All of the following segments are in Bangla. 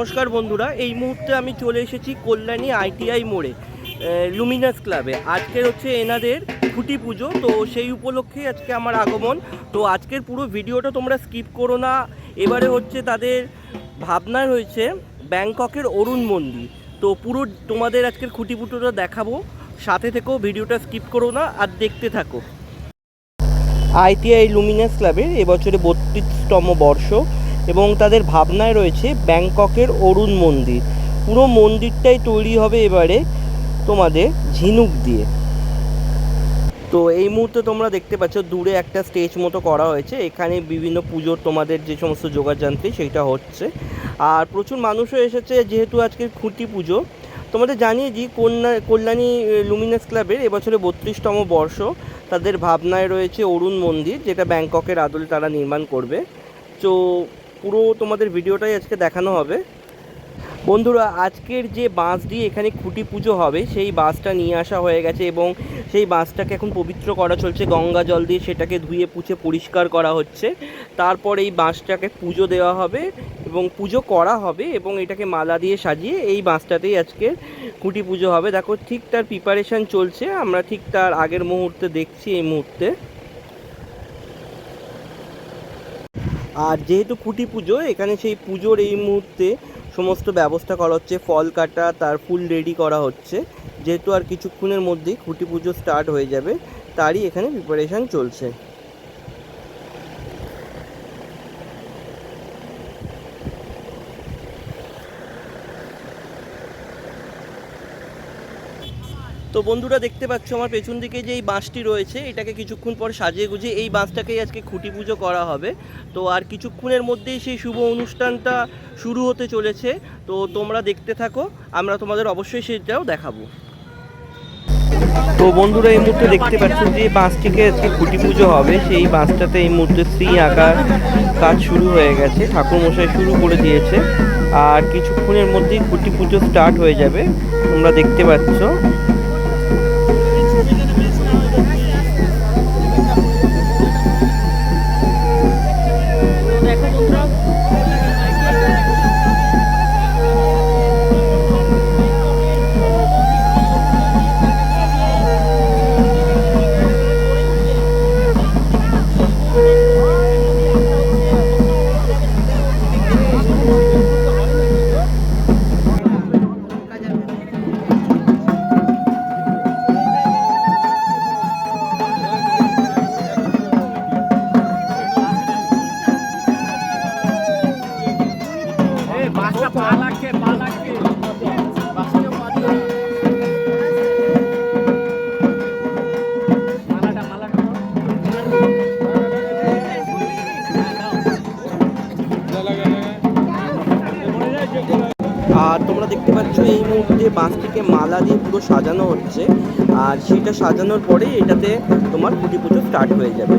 নমস্কার বন্ধুরা, এই মুহূর্তে আমি চলে এসেছি কল্যাণী আইটিআই মোড়ে লুমিনাস ক্লাবে। আজকের হচ্ছে এনাদের খুঁটি পুজো, তো সেই উপলক্ষে আজকে আমার আগমন। তো আজকের পুরো ভিডিওটা তোমরা স্কিপ করো না। এবারে হচ্ছে তাদের ভাবনা রয়েছে ব্যাংককের অরুণ মন্দির তো পুরো তোমাদের আজকের খুঁটি পুজোটা দেখাবো। সাথে থেকেও ভিডিওটা স্কিপ করো না, আর দেখতে থাকো। আইটিআই লুমিনাস ক্লাবের এবছরে বত্রিশতম বর্ষ। এবং তাদের ভাবনায় রয়েছে ব্যাংককের অরুণ মন্দির। পুরো মন্দিরটাই তৈরি হবে এবারে তোমাদের ঝিনুক দিয়ে। তো এই মুহূর্তে তোমরা দেখতে পাচ্ছ, দূরে একটা স্টেজ মতো করা হয়েছে। এখানে বিভিন্ন পুজোর তোমাদের যে সমস্ত যোগাযান্ত্রী সেইটা হচ্ছে। আর প্রচুর মানুষও এসেছে, যেহেতু আজকে খুঁটি পুজো। তোমাদের জানিয়ে দিই, কন্যা, কল্যাণী লুমিনাস ক্লাবের এবছরে বত্রিশতম বর্ষ। তাদের ভাবনায় রয়েছে অরুণ মন্দির, যেটা ব্যাংককের আদলে তারা নির্মাণ করবে। তো পুরো তোমাদের ভিডিওটাই আজকে দেখানো হবে। বন্ধুরা, আজকের যে বাঁশ দিয়ে এখানে খুঁটি পুজো হবে, সেই বাঁশটা নিয়ে আসা হয়ে গেছে এবং সেই বাঁশটাকে এখন পবিত্র করা চলছে। গঙ্গা জল দিয়ে সেটাকে ধুয়ে, পুছে, পরিষ্কার করা হচ্ছে। তারপর এই বাঁশটাকে পুজো দেওয়া হবে এবং পুজো করা হবে এবং এটাকে মালা দিয়ে সাজিয়ে এই বাঁশটাতেই আজকে খুঁটি পুজো হবে। দেখো, ঠিক তার প্রিপারেশন চলছে। আমরা ঠিক তার আগের মুহূর্তে দেখছি এই মুহূর্তে। আর যেহেতু খুঁটি পুজো, এখানে সেই পুজোর এই মুহূর্তে সমস্ত ব্যবস্থা করা হচ্ছে, ফল কাটা, তার ফুল রেডি করা হচ্ছে। যেহেতু আর কিছুক্ষণের মধ্যেই খুঁটি পুজো স্টার্ট হয়ে যাবে, তারই এখানে প্রিপারেশান চলছে। তো বন্ধুরা দেখতে পাচ্ছ আমার পেছন দিকে যে এই বাঁশটি রয়েছে, এটাকে কিছুক্ষণ পর সাজিয়ে গুজিয়ে এই বাঁশটাকেই আজকে খুঁটি পুজো করা হবে। তো আর কিছুক্ষণের মধ্যেই সেই শুভ অনুষ্ঠানটা শুরু হতে চলেছে। তো তোমরা দেখতে থাকো, আমরা তোমাদের অবশ্যই সেটাও দেখাবো। তো বন্ধুরা এই মুহূর্তে দেখতে পাচ্ছ যে বাঁশটিকে আজকে খুঁটি পুজো হবে, সেই বাঁশটাতে এই মুহূর্তে শ্রী আঁকার কাজ শুরু হয়ে গেছে, ঠাকুরমশাই শুরু করে দিয়েছে। আর কিছুক্ষণের মধ্যেই খুঁটি পুজো স্টার্ট হয়ে যাবে, তোমরা দেখতে পাচ্ছ। বাঁশটিকে মালা দিয়ে পুরো সাজানো হচ্ছে। আর সেটা সাজানোর পরে এটাতে তোমার পুঁটি পুজো স্টার্ট হয়ে যাবে।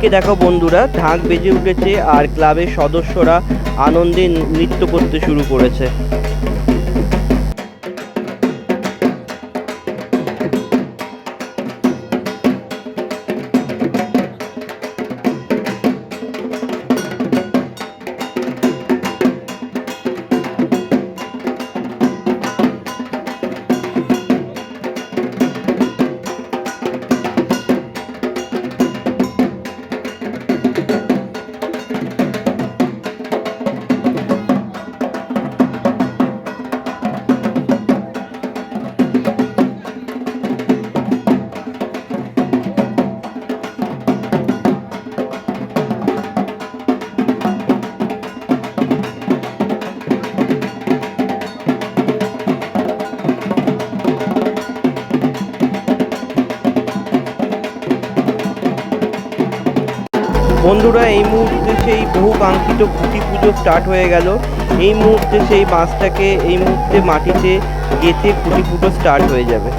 এদিকে দেখো বন্ধুরা ঢাক বেজে উঠেছে আর ক্লাবের সদস্যরা আনন্দে নৃত্য করতে শুরু করেছে। বন্ধুরা, এই মুহূর্তে সেই বহু কাঙ্ক্ষিত খুঁটি পুজো স্টার্ট হয়ে গেল। এই মুহূর্তে সেই বাঁশটাকে, এই মুহূর্তে মাটিতে গেঁথে খুঁটি পুজো স্টার্ট হয়ে যাবে।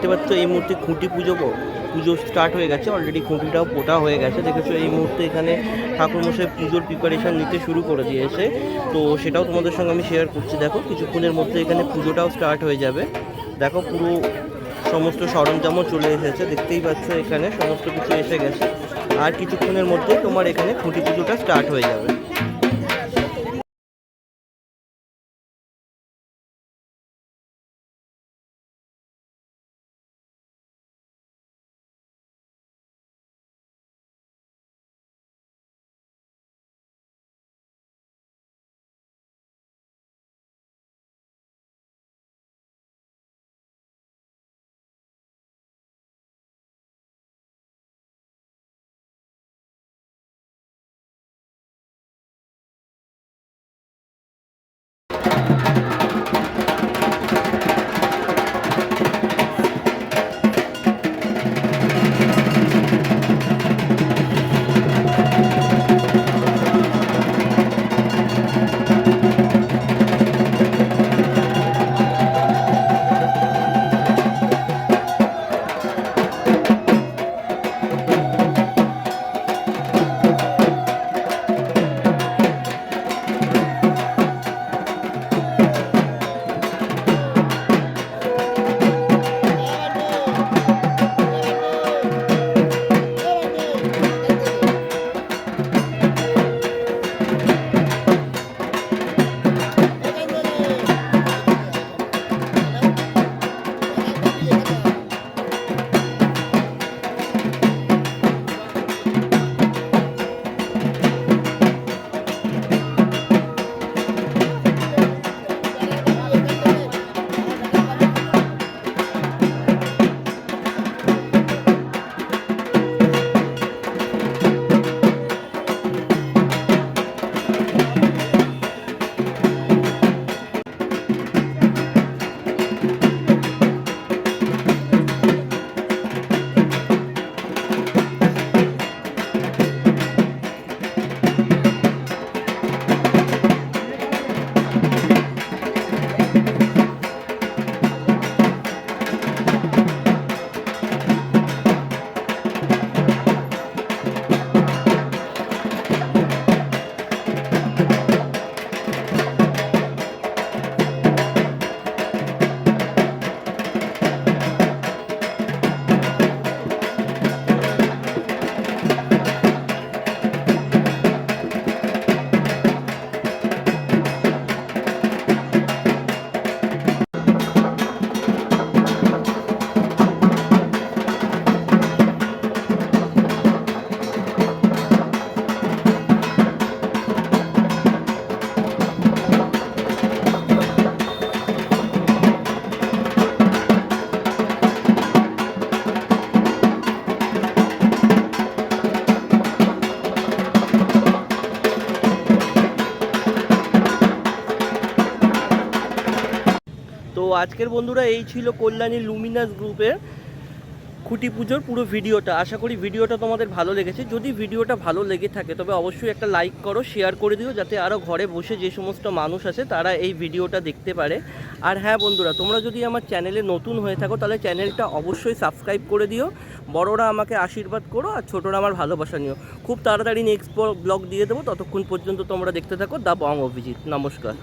দেখতে পাচ্ছ, এই মুহূর্তে খুঁটি পুজো পুজো স্টার্ট হয়ে গেছে। অলরেডি খুঁটিটাও পোটা হয়ে গেছে। দেখেছ, এই মুহূর্তে এখানে ঠাকুরমশাই পুজোর প্রিপারেশন নিতে শুরু করে দিয়েছে। তো সেটাও তোমাদের সঙ্গে আমি শেয়ার করছি। দেখো, কিছুক্ষণের মধ্যে এখানে পুজোটাও স্টার্ট হয়ে যাবে। দেখো, পুরো সমস্ত সরঞ্জামও চলে এসেছে। দেখতেই পাচ্ছ, এখানে সমস্ত কিছু এসে গেছে। আর কিছুক্ষণের মধ্যে তোমার এখানে খুঁটি পুজোটা স্টার্ট হয়ে যাবে। আজকের বন্ধুরা এই ছিল কল্যাণী লুমিনাস গ্রুপের খুঁটি পুজোর পুরো ভিডিওটা। আশা করি ভিডিওটা তোমাদের ভালো লেগেছে। যদি ভিডিওটা ভালো লেগে থাকে, তবে অবশ্যই একটা লাইক করো শেয়ার করে দিও, যাতে আরও ঘরে বসে যে সমস্ত মানুষ আছে, তারা এই ভিডিওটা দেখতে পারে। আর হ্যাঁ বন্ধুরা, তোমরা যদি আমার চ্যানেলে নতুন হয়ে থাকো, তাহলে চ্যানেলটা অবশ্যই সাবস্ক্রাইব করে দিও। বড়রা আমাকে আশীর্বাদ করো, আর ছোটরা আমার ভালোবাসা নিও। খুব তাড়াতাড়ি নেক্সট ব্লগ দিয়ে দেবো। ততক্ষণ পর্যন্ত তোমরা দেখতে থাকো। The Bong Abhijit. নমস্কার।